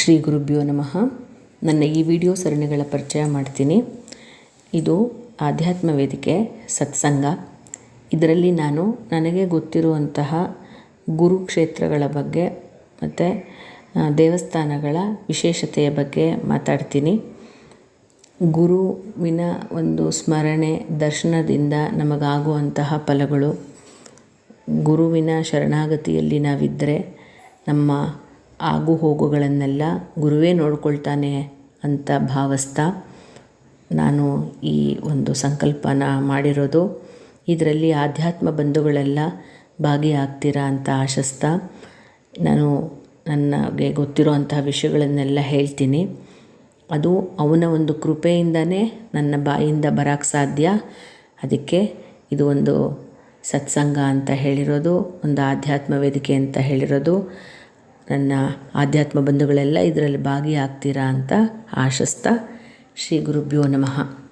ಶ್ರೀ ಗುರುಭ್ಯೋ ನಮಃ. ನನ್ನ ಈ ವಿಡಿಯೋ ಸರಣಿಗಳ ಪರಿಚಯ ಮಾಡ್ತೀನಿ. ಇದು ಆಧ್ಯಾತ್ಮ ವೇದಿಕೆ ಸತ್ಸಂಗ. ಇದರಲ್ಲಿ ನಾನು ನನಗೆ ಗೊತ್ತಿರುವಂತಹ ಗುರುಕ್ಷೇತ್ರಗಳ ಬಗ್ಗೆ ಮತ್ತು ದೇವಸ್ಥಾನಗಳ ವಿಶೇಷತೆಯ ಬಗ್ಗೆ ಮಾತಾಡ್ತೀನಿ. ಗುರುವಿನ ಒಂದು ಸ್ಮರಣೆ ದರ್ಶನದಿಂದ ನಮಗಾಗುವಂತಹ ಫಲಗಳು. ಗುರುವಿನ ಶರಣಾಗತಿಯಲ್ಲಿ ನಾವಿದ್ದರೆ ನಮ್ಮ ಆಗು ಹೋಗುಗಳನ್ನೆಲ್ಲ ಗುರುವೇ ನೋಡ್ಕೊಳ್ತಾನೆ ಅಂತ ಭಾವಿಸ್ತಾ ನಾನು ಈ ಒಂದು ಸಂಕಲ್ಪನ ಮಾಡಿರೋದು. ಇದರಲ್ಲಿ ಆಧ್ಯಾತ್ಮ ಬಂಧುಗಳೆಲ್ಲ ಭಾಗಿಯಾಗ್ತೀರಾ ಅಂತ ಆಶಿಸ್ತಾ. ನಾನು ನನಗೆ ಗೊತ್ತಿರೋ ಅಂತಹ ವಿಷಯಗಳನ್ನೆಲ್ಲ ಹೇಳ್ತೀನಿ. ಅದು ಅವನ ಒಂದು ಕೃಪೆಯಿಂದನೇ ನನ್ನ ಬಾಯಿಂದ ಬರೋಕ್ಕೆ ಸಾಧ್ಯ. ಅದಕ್ಕೆ ಇದು ಒಂದು ಸತ್ಸಂಗ ಅಂತ ಹೇಳಿರೋದು, ಒಂದು ಆಧ್ಯಾತ್ಮ ವೇದಿಕೆ ಅಂತ ಹೇಳಿರೋದು. ನನ್ನ ಆಧ್ಯಾತ್ಮ ಬಂಧುಗಳೆಲ್ಲ ಇದರಲ್ಲಿ ಭಾಗಿಯಾಗ್ತೀರಾ ಅಂತ ಆಶಿಸ್ತಾ ಶ್ರೀ ಗುರುಭ್ಯೋ ನಮಃ.